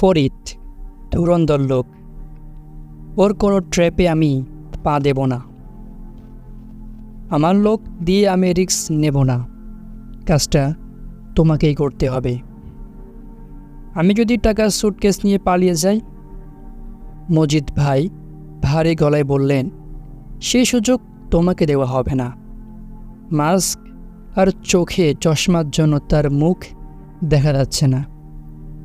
ফরিদ, ধুরন্ধর লোক। ওর কোনো ট্র্যাপে আমি পা দেব না। আমার লোক দিয়ে আমি রিস্ক নেব না। কাজটা তোমাকেই করতে হবে। আমি যদি টাকার সুটকেস নিয়ে পালিয়ে যাই, মজিদ ভাই ভারী গলায় বললেন সেই সুযোগ তোমাকে দেওয়া হবে না। মাস্ক আর চোখে চশমার জন্য তার মুখ দেখা যাচ্ছে না।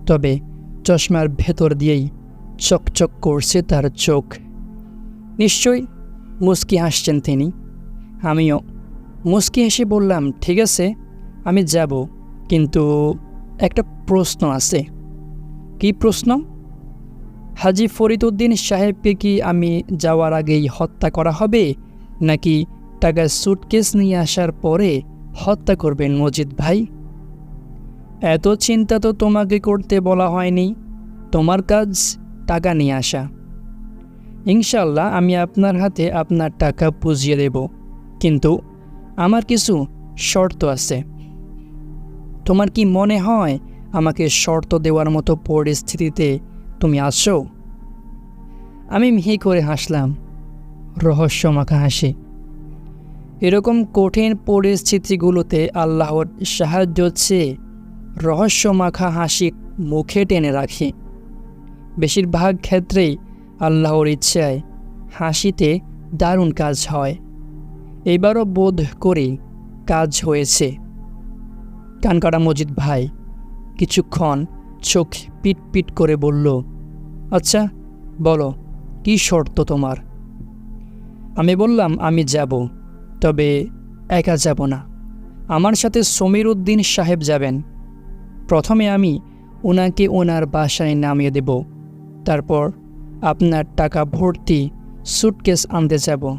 তবে চশমার ভেতর দিয়েই চকচক করছে তার চোখ। নিশ্চয়ই মুস্কি হাসছেন তিনি। আমিও। মুস্কি হেসে বললাম, ঠিক আছে, আমি যাব। কিন্তু একটা প্রশ্ন আছে। কি প্রশ্ন? হাজি ফরিদউদ্দিন সাহেবকে কি আমি যাওয়ার আগেই হত্যা করা হবে, নাকি টাকার সুটকেস নিয়ে আসার পরে হত্যা করবেন মজিদ ভাই? এত চিন্তা তো তোমাকে করতে বলা হয়নি। তোমার কাজ টাকা নিয়ে আসা। ইনশাল্লাহ আমি আপনার হাতে আপনার টাকা বুঝিয়ে দেব। কিন্তু আমার কিছু শর্ত আছে। তোমার কি মনে হয় আমাকে শর্ত দেওয়ার মতো পরিস্থিতিতে তুমি আসো? আমি মিহি করে হাসলাম। রহস্য রহস্যমাখা হাসি। এরকম কঠিন পরিস্থিতিগুলোতে আল্লাহর সাহায্য চেয়ে রহস্যমাখা হাসি মুখে টেনে রাখি। বেশিরভাগ ক্ষেত্রেই আল্লাহর ইচ্ছায় হাসিতে দারুণ কাজ হয়। এবারও বোধ করি কাজ হয়েছে। কানকাটা মজিদ ভাই কিছুক্ষণ চোখ পিট পিট করে বলল আচ্ছা বলো, কি শর্ত তোমার? আমি বললাম, আমি যাব, তবে একা যাব না। আমার সাথে সমীর উদ্দিন সাহেব যাবেন। প্রথমে আমি ওনাকে ওনার বাসায় নামিয়ে দেব। তারপর আপনার টাকা ভর্তি সুটকেস আনতে যাব।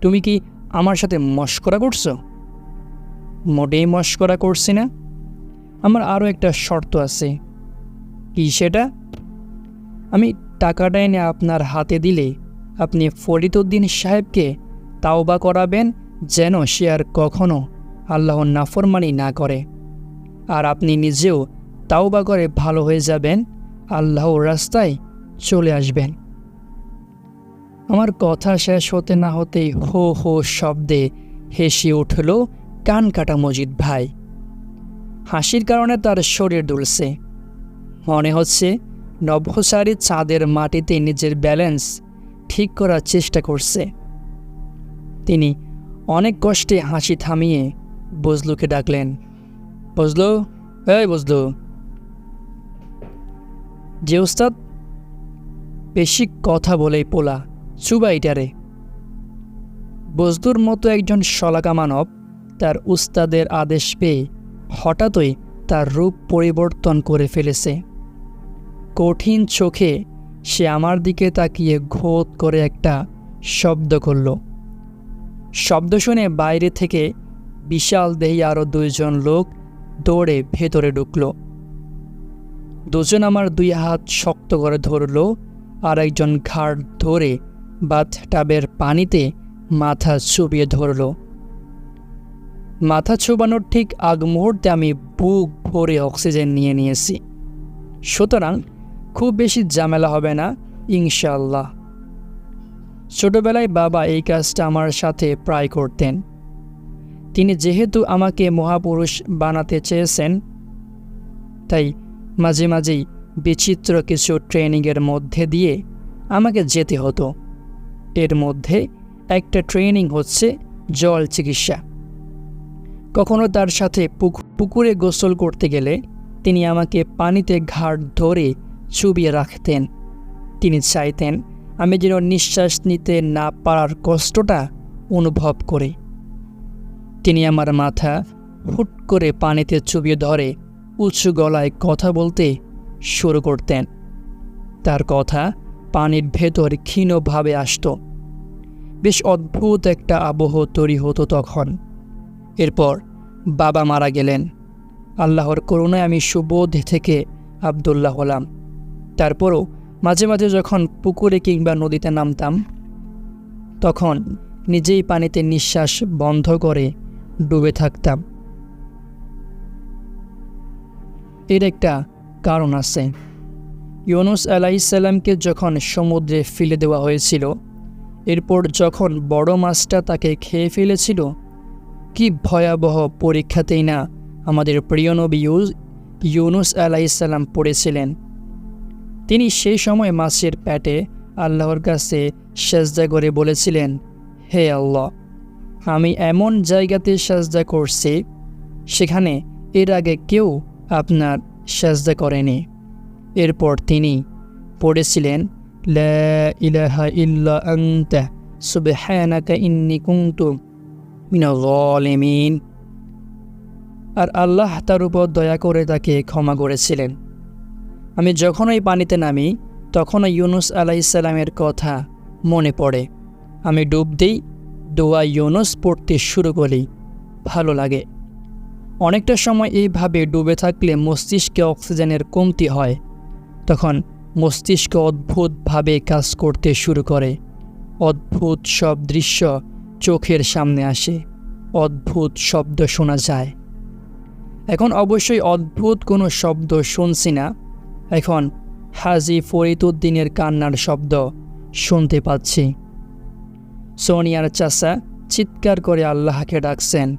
তুমি কি আমার সাথে মস্করা করছ? মোটেই মস্করা করছি না। আমার আরও একটা শর্ত আছে। কি সেটা? আমি টাকাটা এনে আপনার হাতে দিলে আপনি ফরিদুদ্দিন সাহেবকে তাওবা করাবেন যেন সে আর কখনো আল্লাহর নাফরমানি না করে। আর আপনি নিজেও তাওবা করে ভালো হয়ে যাবেন, আল্লাহর রাস্তায় চলে আসবেন। আমার কথা শেষ হতে না হতেই হো হো শব্দে হেসে উঠল কান কাটা মজিদ ভাই। হাসির কারণে তার শরীর দুলছে। মনে হচ্ছে নভসারী চাঁদের মাটিতে নিজের ব্যালেন্স ঠিক করার চেষ্টা করছে। তিনি অনেক কষ্টে হাসি থামিয়ে বজলুকে ডাকলেন বজলু? এই বজলু। যে উস্তাদ, বেশি কথা বলেই পোলা চুবাইটারে বজদুর মতো একজন শলাকা মানব তার উস্তাদের আদেশ পেয়ে হঠাৎই তার রূপ পরিবর্তন করে ফেলেছে। কঠিন চোখে সে আমার দিকে তাকিয়ে ঘোত করে একটা শব্দ করল। শব্দ শুনে বাইরে থেকে বিশাল দেহি আরও দুইজন লোক দৌড়ে ভেতরে ঢুকল। দুজন আমার দুই হাত শক্ত করে ধরল আর একজন ঘাড় ধরে বাথটাবের পানিতে মাথা চুবিয়ে ধরল। মাথা চুবানোর ঠিক আগ মুহূর্তে আমি বুক ভরে অক্সিজেন নিয়ে নিয়েছি। সুতরাং খুব বেশি ঝামেলা হবে না ইনশাল্লাহ ছোটবেলায় বাবা এই কাজটা আমার সাথে প্রায় করতেন। তিনি যেহেতু আমাকে মহাপুরুষ বানাতে চেয়েছেন, তাই মাঝে মাঝেই বিচিত্র কিছু ট্রেনিংয়ের মধ্যে দিয়ে আমাকে যেতে হতো। এর মধ্যে একটা ট্রেনিং হচ্ছে জল চিকিৎসা। কখনো তার সাথে পুকুরে গোসল করতে গেলে তিনি আমাকে পানিতে ঘাট ধরে চুবিয়ে রাখতেন। তিনি চাইতেন আমি যেন নিঃশ্বাস নিতে না পারার কষ্টটা অনুভব করি। তিনি আমার মাথা হুট করে পানিতে চুবিয়ে ধরে উঁচু গলায় কথা বলতে শুরু করতেন। তার কথা পানির ভেতর ক্ষীণভাবে আসত। বেশ অদ্ভুত একটা আবহ তৈরি হতো তখন। এরপর বাবা মারা গেলেন। আল্লাহর করুণায় আমি সুবোধ থেকে আবদুল্লাহ হলাম। তারপরও মাঝে মাঝে যখন পুকুরে কিংবা নদীতে নামতাম, তখন নিজেই পানিতে নিঃশ্বাস বন্ধ করে ডুবে থাকতাম। এর একটা কারণ আছে। ইউনুস আলাইসাল্লামকে যখন সমুদ্রে ফেলে দেওয়া হয়েছিল, এরপর যখন বড় মাছটা তাকে খেয়ে ফেলেছিল, কি ভয়াবহ পরীক্ষাতেই না আমাদের প্রিয় নবী ইউ- ইউনুস আলাইসাল্লাম পড়েছিলেন। তিনি সেই সময় মাছের প্যাটে আল্লাহর কাছে সেজদা করে বলেছিলেন, হে আল্লাহ আমি এমন জায়গাতে সাজদা করছি, সেখানে এর আগে কেউ আপনার সাজদা করেনি। এরপর তিনি পড়েছিলেন ইলাহা ইল্লা আর আল্লাহ তার উপর দয়া করে তাকে ক্ষমা করেছিলেন। আমি যখনই পানিতে নামি, তখনই ইউনুস আলাইসাল্লামের কথা মনে পড়ে। আমি ডুব দিই দোয়া ইউনুস পড়তে শুরু করি ভালো লাগে। অনেকটা সময় এইভাবে ডুবে থাকলে মস্তিষ্কে অক্সিজেনের কমতি হয়। তখন মস্তিষ্ক অদ্ভুতভাবে কাজ করতে শুরু করে। অদ্ভুত সব দৃশ্য চোখের সামনে আসে। অদ্ভুত শব্দ শোনা যায়। এখন অবশ্যই অদ্ভুত কোনো শব্দ শুনছি না। এখন হাজি ফরিদুদ্দিনের কান্নার শব্দ শুনতে পাচ্ছি। সোনিয়ার চাষা চিৎকার করে আল্লাহকে ডাকছেন।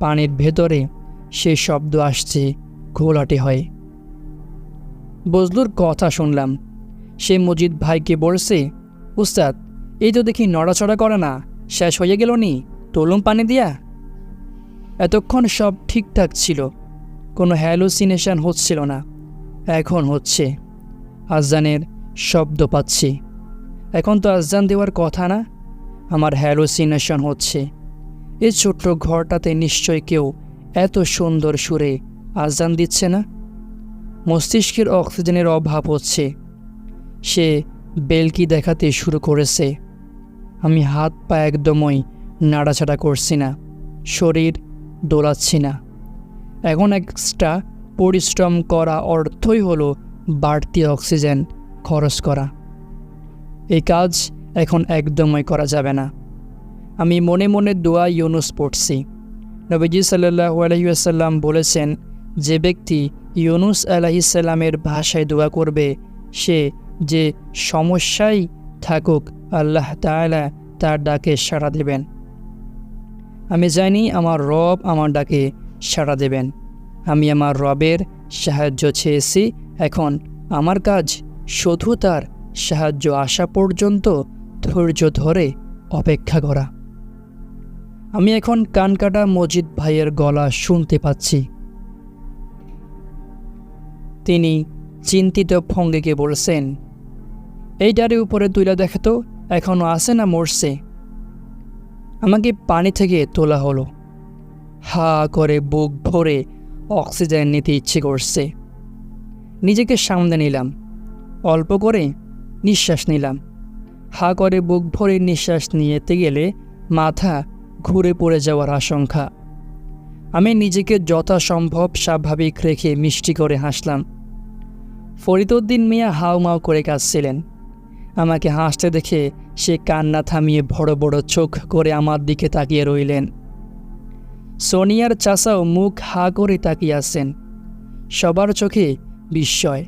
পানির ভেতরে সে শব্দ আসছে, ঘোলাটে হয়। বজলুর কথা শুনলাম। সে মজিদ ভাইকে বলছে, উস্তাদ, এই তো দেখি নড়াচড়া করে না, শেষ হয়ে গেল নি, তলুম পানি দিয়া? এতক্ষণ সব ঠিকঠাক ছিল, কোনো হ্যালোসিনেশন হচ্ছিল না। এখন হচ্ছে। আজানের শব্দ পাচ্ছি। এখন তো আজান দেওয়ার কথা না? আমার হ্যালোসিনেশন হচ্ছে। এই ছোট্ট ঘরটাতে নিশ্চয় কেউ এত সুন্দর সুরে আজান দিচ্ছে না? মস্তিষ্কের অক্সিজেনের অভাব হচ্ছে। সে বেলকি দেখাতে শুরু করেছে। আমি হাত পা একদমই নাড়াচাড়া করছি না, শরীর দোলাচ্ছি না। এখন এক্সট্রা পরিশ্রম করা অর্থই হলো বাড়তি অক্সিজেন খরচ করা। এই কাজ এখন একদমই করা যাবে না। আমি মনে মনে দোয়া ইউনুস পড়ছি। নবীজি সাল্লাহু আলহিউসাল্লাম বলেছেন, যে ব্যক্তি ইউনুস আলাহিসাল্লামের ভাষায় দোয়া করবে, সে যে সমস্যাই থাকুক, আল্লাহ তাআলা তার ডাকে সাড়া দেবেন। আমি জানি আমার রব আমার ডাকে সাড়া দেবেন। আমি আমার রবের সাহায্য চেয়েছি, এখন আমার কাজ শুধু তার সাহায্য আসা পর্যন্ত ধৈর্য ধরে অপেক্ষা করা। আমি এখন কানকাটা মজিদ ভাইয়ের গলা শুনতে পাচ্ছি। তিনি চিন্তিত ভঙ্গিকে বলছেন এইটারে উপরে তুলে দেখে তো এখনও আসে না মরছে। আমাকে পানি থেকে তোলা হলো। হা করে বুক ভরে অক্সিজেন নিতে ইচ্ছে করছে। নিজেকে সামনে নিলাম। অল্প করে নিঃশ্বাস নিলাম। হা করে বুক ভরে নিঃশ্বাস নিয়েতে গেলে মাথা ঘুরে পড়ে যাওয়ার আশঙ্কা। আমি নিজেকে যথাসম্ভব স্বাভাবিক রেখে মিষ্টি করে হাসলাম। ফরিদুদ্দিন মিয়া হাউমাউ করে কাঁদছিলেন। আমাকে হাসতে দেখে সে কান্না থামিয়ে বড় বড় চোখ করে আমার দিকে তাকিয়ে রইলেন। সোনিয়ার চাচাও মুখ হা করে তাকিয়ে আছেন। সবার চোখে বিস্ময়।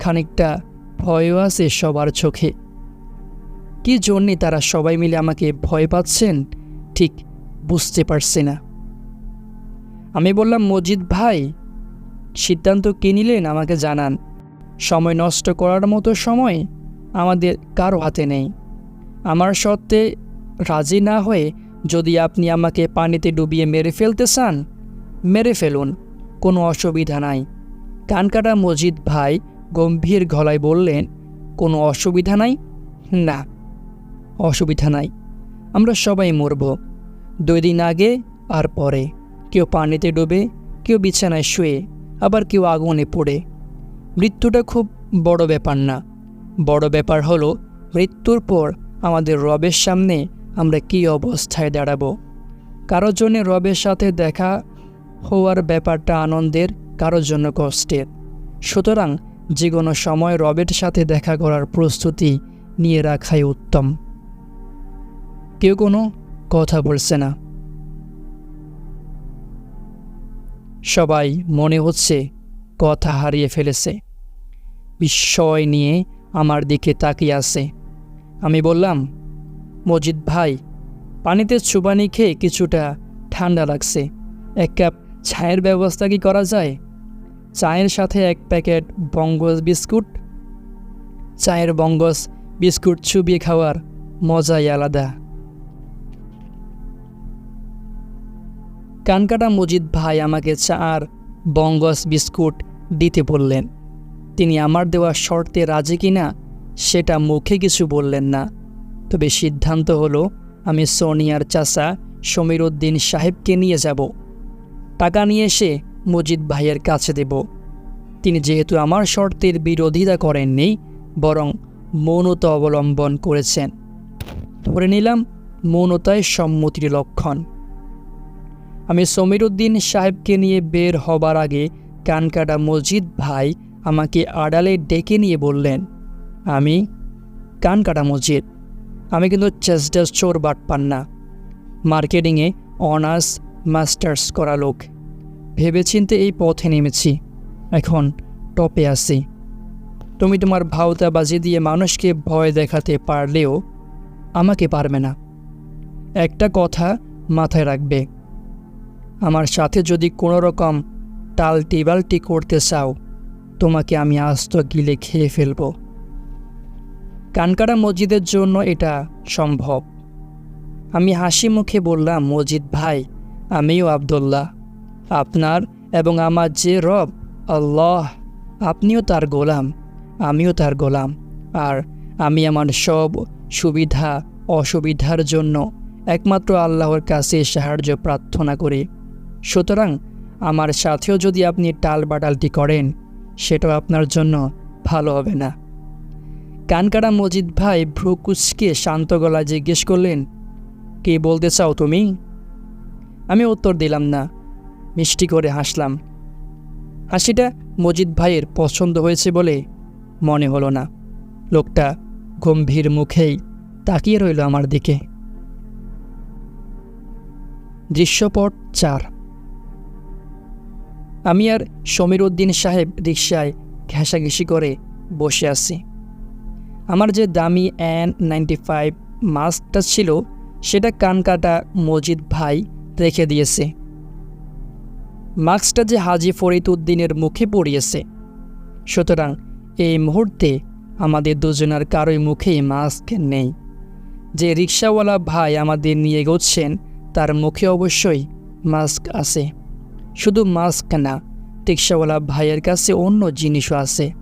খানিকটা ভয়ও আছে সবার চোখে। কি জন্যে তারা সবাই মিলে আমাকে ভয় পাচ্ছেন? ঠিক বুঝতে পারছি না। আমি বললাম, মজিদ ভাই, সিদ্ধান্ত কী নিলেন? আমাকে জানান। সময় নষ্ট করার মতো সময় আমাদের কারও হাতে নেই। আমার সত্ত্বে রাজি না হয়ে যদি আপনি আমাকে পানিতে ডুবিয়ে মেরে ফেলতে চান, মেরে ফেলুন। কোনো অসুবিধা নাই। কানকাটা মজিদ ভাই গম্ভীর গলায় বললেন, কোনো অসুবিধা নাই? না। অসুবিধা নাই। আমরা সবাই মরব। দুই দিন আগে আর পরে। কেউ পানিতে ডুবে, কেউ বিছানায় শুয়ে, আবার কেউ আগুনে পড়ে। মৃত্যুটা খুব বড় ব্যাপার না। বড় ব্যাপার হলো, মৃত্যুর পর আমাদের রবের সামনে আমরা কী অবস্থায় দাঁড়াবো? কারোর জন্য রবের সাথে দেখা হওয়ার ব্যাপারটা আনন্দের কারোর জন্য কষ্টের। সুতরাং যে কোনো সময় রবের সাথে দেখা করার প্রস্তুতি নিয়ে রাখাই উত্তম। কেউ কোনো কথা বলছে না। সবাই মনে হচ্ছে কথা হারিয়ে ফেলেছে। বিস্ময় নিয়ে আমার দিকে তাকিয়ে আছে। আমি বললাম, মজিদ ভাই, পানিতে চুবানি খেয়ে কিছুটা ঠান্ডা লাগছে। এক কাপ চায়ের ব্যবস্থা কি করা যায়? চায়ের সাথে এক প্যাকেট বঙ্গস বিস্কুট? চায়ের বঙ্গস বিস্কুট চুবিয়ে খাওয়ার মজাই আলাদা। কানকাটা মজিদ ভাই আমাকে চা আর বঙ্গস বিস্কুট দিতে বললেন। তিনি আমার দেওয়া শর্তে রাজি কিনা, সেটা মুখে কিছু বললেন না। তবে সিদ্ধান্ত হলো, আমি সোনিয়ার চাচা সমীর উদ্দিন সাহেবকে নিয়ে যাব। টাকা নিয়ে এসে মজিদ ভাইয়ের কাছে দেব। তিনি যেহেতু আমার শর্তের বিরোধিতা করেননি, বরং মৌনতা অবলম্বন করেছেন। ধরে নিলাম, মৌনতায় সম্মতির লক্ষণ। আমি সমীর উদ্দিন সাহেবকে নিয়ে বের হবার আগে কানকাটা মসজিদ ভাই আমাকে আড়ালে ডেকে নিয়ে বললেন, আমি কানকাটা মসজিদ। আমি কিন্তু চেস্টাস চোর বাটপান না। মার্কেটিংয়ে অনার্স, মাস্টার্স করা লোক। ভেবেচিন্তে এই পথে নেমেছি। এখন টপে আসি তুমি তোমার ভাওতাবাজি দিয়ে মানুষকে ভয় দেখাতে পারলেও আমাকে পারবে না। একটা কথা মাথায় রাখবে। আমার সাথে যদি কোনো রকম টালটি বালটি করতে চাও, তোমাকে আমি আস্ত গিলে খেয়ে ফেলব। কানকাটা মসজিদের জন্য এটা সম্ভব। আমি হাসি মুখে বললাম, মসজিদ ভাই, আমিও আবদুল্লাহ। আপনার এবং আমার যে রব, আল্লাহ, আপনিও তার গোলাম, আমিও তার গোলাম। আর আমি আমার সব সুবিধা, অসুবিধার জন্য একমাত্র আল্লাহর কাছে সাহায্য প্রার্থনা করি। সুতরাং আমার সাথেও যদি আপনি টাল বাটালটি করেন, সেটাও আপনার জন্য ভালো হবে না। কানকাটা মজিদ ভাই ভ্রুকুচকে শান্ত গলায় জিজ্ঞেস করলেন, কি বলতে চাও তুমি? আমি উত্তর দিলাম, না। মিষ্টি করে হাসলাম। হাসিটা মজিদ ভাইয়ের পছন্দ হয়েছে বলে মনে হলো না। লোকটা গম্ভীর মুখেই তাকিয়ে রইল আমার দিকে। দৃশ্যপট চার। আমি আর সমীর উদ্দিন সাহেব রিক্সায় ঘেঁষাঘেঁষি করে বসে আছি। আমার যে দামি এন নাইনটি ফাইভ মাস্কটা ছিল, সেটা কানকাটা মজিদ ভাই রেখে দিয়েছে। মাস্কটা যে হাজি ফরিদ উদ্দিনের মুখে পড়িয়েছে। সুতরাং এই মুহূর্তে আমাদের দুজনের কারোই মুখেই মাস্ক নেই। যে রিক্সাওয়ালা ভাই আমাদের নিয়ে এগোচ্ছেন, তার মুখে অবশ্যই মাস্ক আছে। শুধু মাস্ক না, রিক্সাওয়ালা ভাইয়ের কাছে অন্য জিনিসও আছে।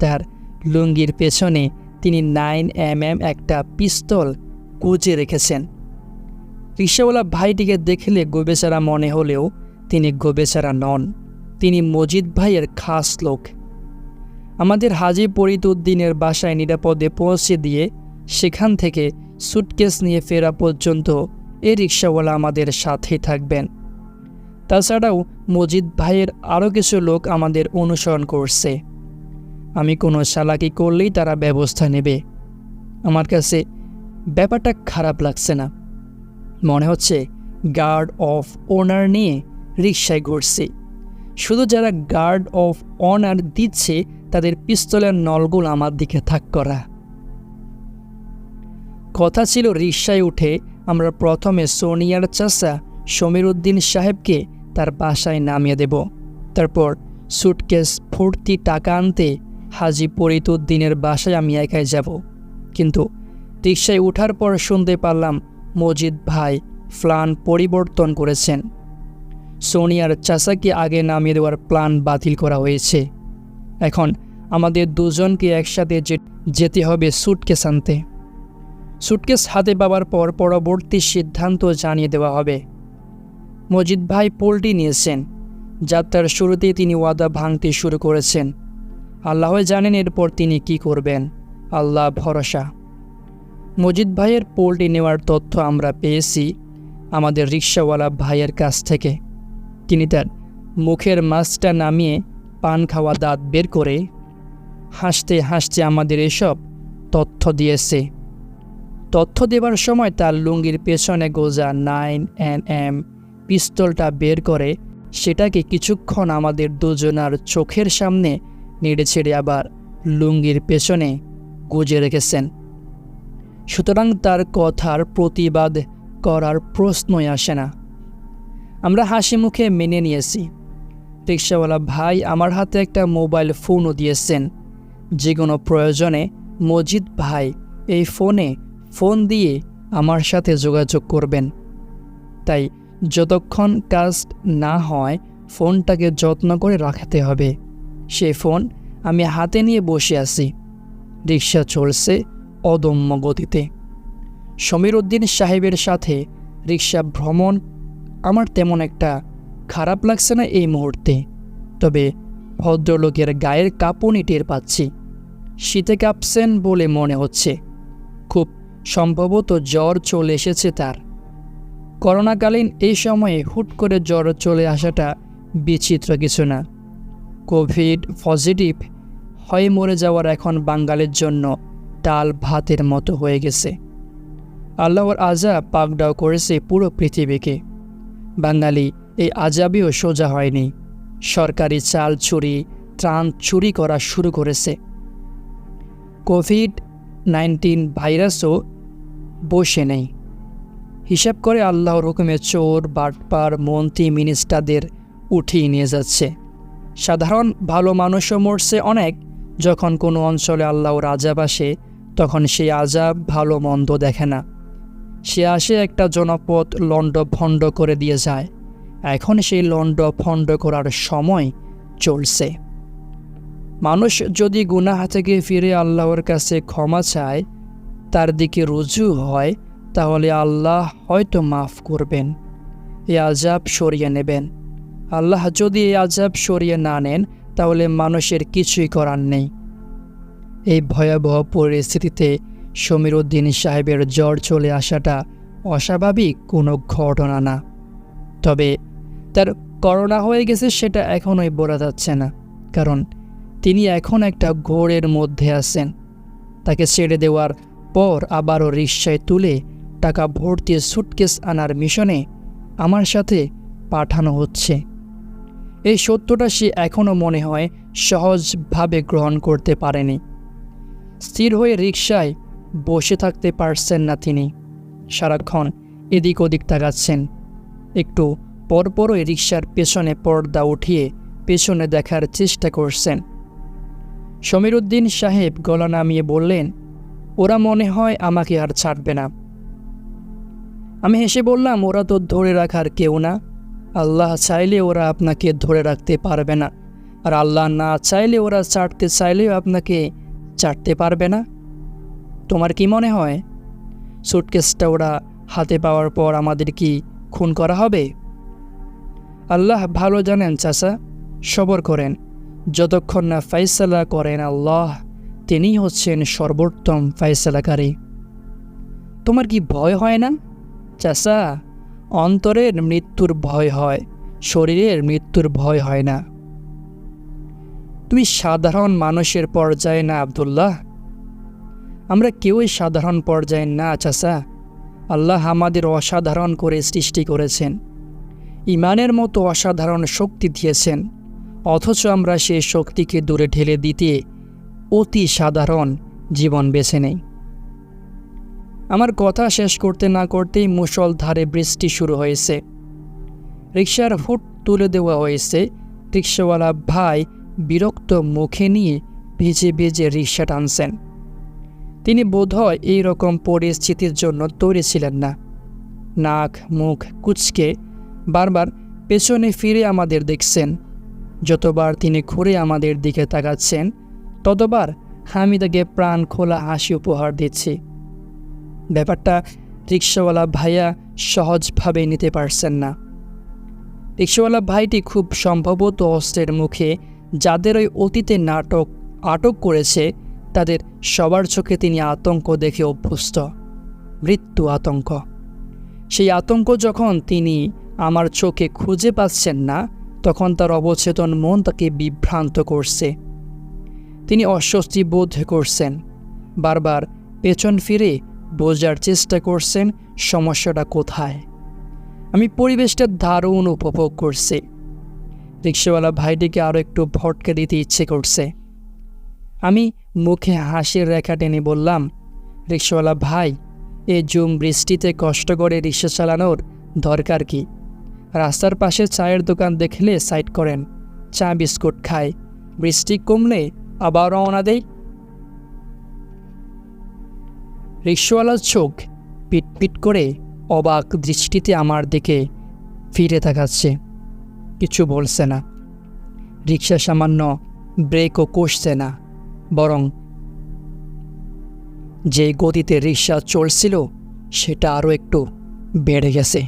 তার লুঙ্গির পেছনে তিনি নাইন এম এম একটা পিস্তল কুচে রেখেছেন। রিক্সাওয়ালা ভাইটিকে দেখলে গোবেচারা মনে হলেও তিনি গোবেচারা নন। তিনি মজিদ ভাইয়ের খাস লোক। আমাদের হাজি উদ্দিনের বাসায় নিরাপদে পৌঁছে দিয়ে সেখান থেকে সুটকেস নিয়ে ফেরা পর্যন্ত এ রিক্সাওয়ালা আমাদের সাথেই থাকবেন। তাছাড়াও মজিদ ভাইয়ের আরও কিছু লোক আমাদের অনুসরণ করছে। আমি কোনো চালাকি করলেই তারা ব্যবস্থা নেবে। আমার কাছে ব্যাপারটা খারাপ লাগছে না। মনে হচ্ছে গার্ড অফ ওনার নিয়ে রিক্সায় ঘুরছি। শুধু যারা গার্ড অফ অনার দিচ্ছে, তাদের পিস্তলের নলগুলো আমার দিকে থাক করা। কথা ছিল রিক্সায় উঠে আমরা প্রথমে সোনিয়ার চাষা সমীর উদ্দিন সাহেবকে তার বাসায় নামিয়ে দেব। তারপর সুটকেস ফুর্তি টাকা আনতে হাজি ফরিদ উদ্দিনের বাসায় আমি একাই যাব। কিন্তু রিক্সায় ওঠার পর শুনতে পারলাম মজিদ ভাই প্ল্যান পরিবর্তন করেছেন। সোনিয়ার চাচাকে আগে নামিয়ে দেওয়ার প্ল্যান বাতিল করা হয়েছে। এখন আমাদের দুজনকে একসাথে যেতে হবে সুটকেস আনতে। সুটকেস হাতে পাওয়ার পর পরবর্তী সিদ্ধান্ত জানিয়ে দেওয়া হবে। মজিদ ভাই পোলটি নিয়েছেন, যাত্রার শুরুতেই তিনি ওয়াদা ভাঙতে শুরু করেছেন। আল্লাহ জানেন এরপর তিনি কি করবেন। আল্লাহ ভরসা। মজিদ ভাইয়ের পোলটি নেওয়ার তথ্য আমরা পেয়েছি আমাদের রিক্সাওয়ালা ভাইয়ের কাছ থেকে। তিনি তার মুখের মাছটা নামিয়ে পান খাওয়া দাঁত বের করে হাসতে হাসতে আমাদের এসব তথ্য দিয়েছে। তথ্য দেবার সময় তার লুঙ্গির পেছনে গোজা নাইন এন এম পিস্তলটা বের করে সেটাকে কিছুক্ষণ আমাদের দুজনার চোখের সামনে নেড়ে ছেড়ে আবার লুঙ্গির পেছনে গুজে রেখেছেন। সুতরাং তার কথার প্রতিবাদ করার প্রশ্নই আসে না। আমরা হাসি মুখে মেনে নিয়েছি। রিক্সাওয়ালা ভাই আমার হাতে একটা মোবাইল ফোনও দিয়েছেন। যে কোনো প্রয়োজনে মজিদ ভাই এই ফোনে ফোন দিয়ে আমার সাথে যোগাযোগ করবেন। তাই যতক্ষণ কাজ না হয়, ফোনটাকে যত্ন করে রাখতে হবে। সে ফোন আমি হাতে নিয়ে বসে আছি। রিক্সা চলছে অদম্য গতিতে। সমীর উদ্দিন সাহেবের সাথে রিক্সা ভ্রমণ আমার তেমন একটা খারাপ লাগছে না এই মুহূর্তে। তবে ভদ্রলোকের গায়ের কাঁপুনি টের পাচ্ছি। শীতে কাঁপছেন বলে মনে হচ্ছে। খুব সম্ভবত জ্বর চলে এসেছে তার। করোনাকালীন এই সময়ে হুট করে জ্বর চলে আসাটা বিচিত্র কিছু না। কোভিড পজিটিভ হয়ে মরে যাওয়ার এখন বাঙালির জন্য ডাল ভাতের মতো হয়ে গেছে। আল্লাহর আজাব পাকডাও করেছে পুরো পৃথিবীকে। বাঙালি এই আজাবেও সোজা হয়নি। সরকারি চাল চুরি, ত্রাণ চুরি করা শুরু করেছে। কোভিড নাইন্টিন ভাইরাসও বসে নেই। হিসাব করে আল্লাহর হুকুমে চোর, বাটপার, মন্ত্রী, মিনিস্টারদের উঠিয়ে নিয়ে যাচ্ছে। সাধারণ ভালো মানুষও মরছে অনেক, যখন কোনো অঞ্চলে আল্লাহর আজাব আসে, তখন সেই আজাব ভালো মন্দ দেখে না। সে আসে একটা জনপদ লণ্ড ভণ্ড করে দিয়ে যায়। এখন সেই লণ্ড ভণ্ড করার সময় চলছে। মানুষ যদি গুনাহ থেকে ফিরে আল্লাহর কাছে ক্ষমা চায়, তার দিকে রুজু হয় তাহলে আল্লাহ হয়তো মাফ করবেন এ আজাব সরিয়ে নেবেন। আল্লাহ যদি এই আজাব সরিয়ে না নেন, তাহলে মানুষের কিছুই করার নেই। এই ভয়াবহ পরিস্থিতিতে সমীর উদ্দিন সাহেবের জ্বর চলে আসাটা অস্বাভাবিক কোনো ঘটনা না। তবে তার করোনা হয়ে গেছে সেটা এখনোই বোঝা যাচ্ছে না, কারণ তিনি এখন একটা ঘোরের মধ্যে আছেন। তাকে ছেড়ে দেওয়ার পর আবারও রিক্সায় তুলে টাকা ভর্তি সুটকেস আনার মিশনে আমার সাথে পাঠানো হচ্ছে। এই সত্যটা সে এখনও মনে হয় সহজভাবে গ্রহণ করতে পারেনি। স্থির হয়ে রিকশায় বসে থাকতে পারছেন না তিনি। সারাক্ষণ এদিক ওদিক তাকাচ্ছেন। একটু পরপরই রিকশার পেছনে পর্দা উঠিয়ে পেছনে দেখার চেষ্টা করছেন। সমীরুদ্দিন সাহেব গলা নামিয়ে বললেন, ওরা মনে হয় আমাকে আর ছাড়বে না। আমি হেসে বললাম, ওরা তো ধরে রাখার কেউ না। আল্লাহ চাইলে ওরা আপনাকে ধরে রাখতে পারবে না। আর আল্লাহ না চাইলে ওরা ছাড়তে চাইলেও আপনাকে ছাড়তে পারবে না। তোমার কি মনে হয়? সুটকেসটা ওরা হাতে পাওয়ার পর আমাদের কি খুন করা হবে? আল্লাহ ভালো জানেন, চাচা। সবর করেন। যতক্ষণ না ফাইসালা করেন আল্লাহ, তিনিই হচ্ছেন সর্বোত্তম ফাইসালাকারী তোমার কি ভয় হয় না? চাচা, অন্তরের মৃত্যুর ভয় হয়, শরীরের মৃত্যুর ভয় হয় না। তুমি সাধারণ মানুষের পর্যায়ে না, আবদুল্লাহ? আমরা কেউই সাধারণ পর্যায়ে না, চাচা। আল্লাহ আমাদের অসাধারণ করে সৃষ্টি করেছেন। ইমানের মতো অসাধারণ শক্তি দিয়েছেন। অথচ আমরা সেই শক্তিকে দূরে ঢেলে দিতে অতি সাধারণ জীবন বেছে নেই। আমার কথা শেষ করতে না করতেই মুষলধারে বৃষ্টি শুরু হয়েছে। রিক্সার ফুট তুলে দেওয়া হয়েছে। রিক্সাওয়ালা ভাই বিরক্ত মুখে নিয়ে ভিজে ভিজে রিক্সা টানছেন। তিনি বোধহয় এই রকম পরিস্থিতির জন্য তৈরি ছিলেন না। নাক, মুখ, কুচকে বারবার পেছনে ফিরে আমাদের দেখছেন। যতবার তিনি ঘুরে আমাদের দিকে তাকাচ্ছেন, ততবার আমি তাকে প্রাণ খোলা হাসি উপহার দিচ্ছি। ব্যাপারটা রিক্সাওয়ালা ভাইয়া সহজভাবে নিতে পারছেন না। রিক্সাওয়ালা ভাইটি খুব সম্ভবত অস্ত্রের মুখে যাদের ওই অতীতে নাটক আটক করেছে, তাদের সবার চোখে তিনি আতঙ্ক দেখে অভ্যস্ত। মৃত্যু আতঙ্ক। সেই আতঙ্ক যখন তিনি আমার চোখে খুঁজে পাচ্ছেন না, তখন তার অবচেতন মন তাকে বিভ্রান্ত করছে। তিনি অস্বস্তি বোধ করছেন। বারবার পেছন ফিরে বোঝার চেষ্টা করছেন, সমস্যাটা কোথায়? আমি পরিবেশটা দারুণ উপভোগ করছি। রিক্সাওয়ালা ভাইটিকে আরও একটু ভটকে দিতে ইচ্ছে করছে। আমি মুখে হাসির রেখা টেনে বললাম, রিক্সাওয়ালা ভাই, এ জুম বৃষ্টিতে কষ্ট করে রিক্সা চালানোর দরকার কি? রাস্তার পাশে চায়ের দোকান দেখলে সাইড করেন, চা বিস্কুট খায়, বৃষ্টি কমলে আবার রওনা দেই। রিক্সাওয়ালার চোখ পিটপিট করে অবাক দৃষ্টিতে আমার দিকে ফিরে তাকাচ্ছে। কিছু বলছে না। রিক্সা সামান্য ব্রেকও কষছে না, বরং যে গতিতে রিক্সা চলছিল সেটা আরও একটু বেড়ে গেছে।